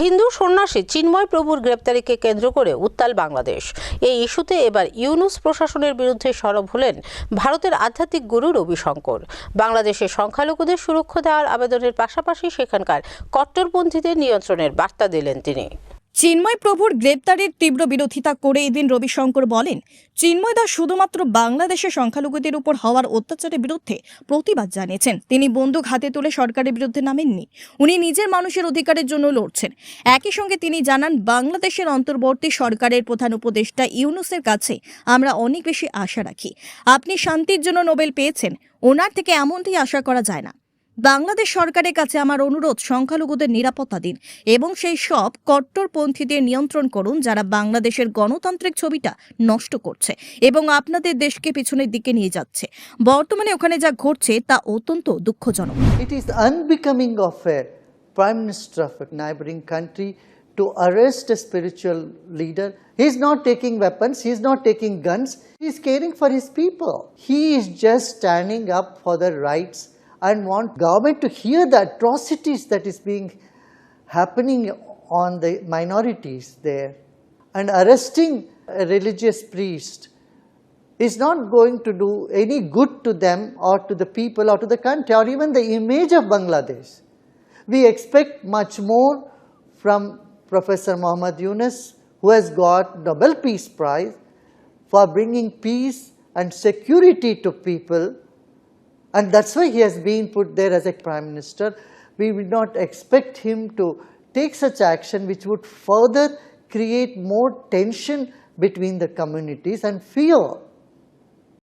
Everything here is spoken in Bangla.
হিন্দু সন্ন্যাসী চিন্ময় প্রভুর গ্রেপ্তারিকে কেন্দ্র করে উত্তাল বাংলাদেশ। এই ইস্যুতে এবার ইউনুস প্রশাসনের বিরুদ্ধে সরব হলেন ভারতের আধ্যাত্মিক গুরু রবিশঙ্কর। বাংলাদেশের সংখ্যালঘুদের সুরক্ষা দেওয়ার আবেদনের পাশাপাশি সেখানকার কট্টরপন্থীদের নিয়ন্ত্রণের বার্তা দিলেন তিনি। চিন্ময় প্রভুর গ্রেপ্তারের তীব্র বিরোধিতা করে এদিন রবিশঙ্কর বলেন, চিন্ময় দাস শুধুমাত্র বাংলাদেশের সংখ্যালঘুদের উপর হওয়ার অত্যাচারের বিরুদ্ধে প্রতিবাদ জানিয়েছেন। তিনি বন্দুক হাতে তুলে সরকারের বিরুদ্ধে নামেননি। উনি নিজের মানুষের অধিকারের জন্য লড়ছেন। একই সঙ্গে তিনি জানান, বাংলাদেশের অন্তর্বর্তী সরকারের প্রধান উপদেষ্টা ইউনুসের কাছে আমরা অনেক বেশি আশা রাখি। আপনি শান্তির জন্য নোবেল পেয়েছেন। ওনার থেকে এমনটি আশা করা যায় না। বাংলাদেশ সরকারের কাছে আমার অনুরোধ, সংখ্যালঘুদের নিরাপত্তা দিন এবং সেই সব কট্টরপন্থীদের নিয়ন্ত্রণ করুন যারা বাংলাদেশের গণতান্ত্রিক ছবিটা নষ্ট করছে এবং আপনাদের দেশকে পিছনের দিকে নিয়ে যাচ্ছে। বর্তমানে ওখানে যা ঘটছে তা অত্যন্ত দুঃখজনক। It is unbecoming of a prime minister of neighbouring country to arrest a spiritual leader he is not taking weapons he is not taking guns he is caring for his people he is just standing up for the rights and want government to hear the atrocities that is being happening on the minorities there and arresting a religious priest is not going to do any good to them or to the people or to the country or even the image of Bangladesh. We expect much more from Professor Muhammad Yunus, who has got Nobel Peace Prize for bringing peace and security to people, and that's why he has been put there as a prime minister. We will not expect him to take such action which would further create more tension between the communities and fear